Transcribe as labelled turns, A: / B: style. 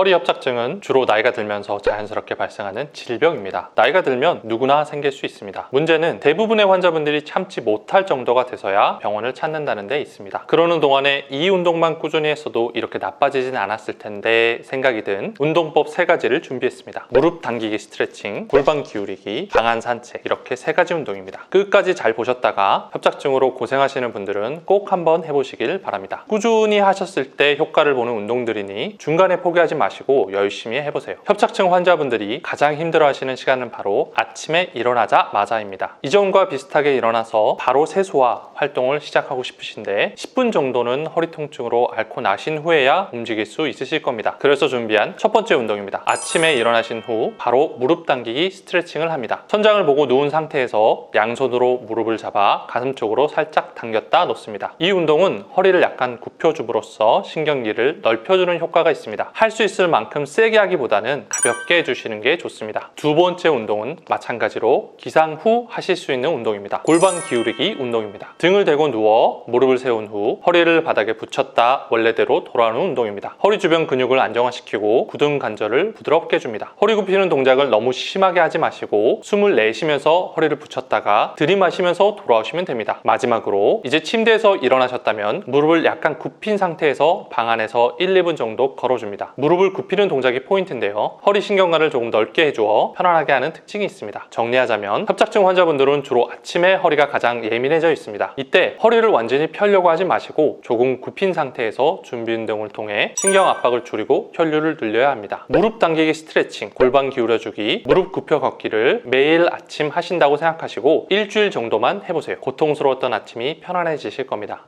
A: 허리 협착증은 주로 나이가 들면서 자연스럽게 발생하는 질병입니다. 나이가 들면 누구나 생길 수 있습니다. 문제는 대부분의 환자분들이 참지 못할 정도가 돼서야 병원을 찾는다는 데 있습니다. 그러는 동안에 이 운동만 꾸준히 했어도 이렇게 나빠지진 않았을 텐데 생각이 든 운동법 세 가지를 준비했습니다. 무릎 당기기 스트레칭, 골반 기울이기, 강한 산책 이렇게 세 가지 운동입니다. 끝까지 잘 보셨다가 협착증으로 고생하시는 분들은 꼭 한번 해보시길 바랍니다. 꾸준히 하셨을 때 효과를 보는 운동들이니 중간에 포기하지 마시고 열심히 해보세요. 협착증 환자분들이 가장 힘들어하시는 시간은 바로 아침에 일어나자마자입니다. 이전과 비슷하게 일어나서 바로 세수와 활동을 시작하고 싶으신데 10분 정도는 허리 통증으로 앓고 나신 후에야 움직일 수 있으실 겁니다. 그래서 준비한 첫 번째 운동입니다. 아침에 일어나신 후 바로 무릎 당기기 스트레칭을 합니다. 천장을 보고 누운 상태에서 양손으로 무릎을 잡아 가슴 쪽으로 살짝 당겼다 놓습니다. 이 운동은 허리를 약간 굽혀줌으로써 신경기를 넓혀주는 효과가 있습니다. 할 수 있을 만큼 세게 하기보다는 가볍게 해주시는 게 좋습니다. 두 번째 운동은 마찬가지로 기상 후 하실 수 있는 운동입니다. 골반 기울이기 운동입니다. 등을 대고 누워 무릎을 세운 후 허리를 바닥에 붙였다 원래대로 돌아오는 운동입니다. 허리 주변 근육을 안정화시키고 굳은 관절을 부드럽게 해줍니다. 허리 굽히는 동작을 너무 심하게 하지 마시고 숨을 내쉬면서 허리를 붙였다가 들이마시면서 돌아오시면 됩니다. 마지막으로 이제 침대에서 일어나셨다면 무릎을 약간 굽힌 상태에서 방 안에서 1, 2분 정도 걸어줍니다. 무릎을 굽히는 동작이 포인트인데요. 허리 신경관을 조금 넓게 해주어 편안하게 하는 특징이 있습니다. 정리하자면 협착증 환자분들은 주로 아침에 허리가 가장 예민해져 있습니다. 이때 허리를 완전히 펴려고 하지 마시고 조금 굽힌 상태에서 준비 운동을 통해 신경 압박을 줄이고 혈류를 늘려야 합니다. 무릎 당기기 스트레칭, 골반 기울여주기, 무릎 굽혀 걷기를 매일 아침 하신다고 생각하시고 일주일 정도만 해보세요. 고통스러웠던 아침이 편안해지실 겁니다.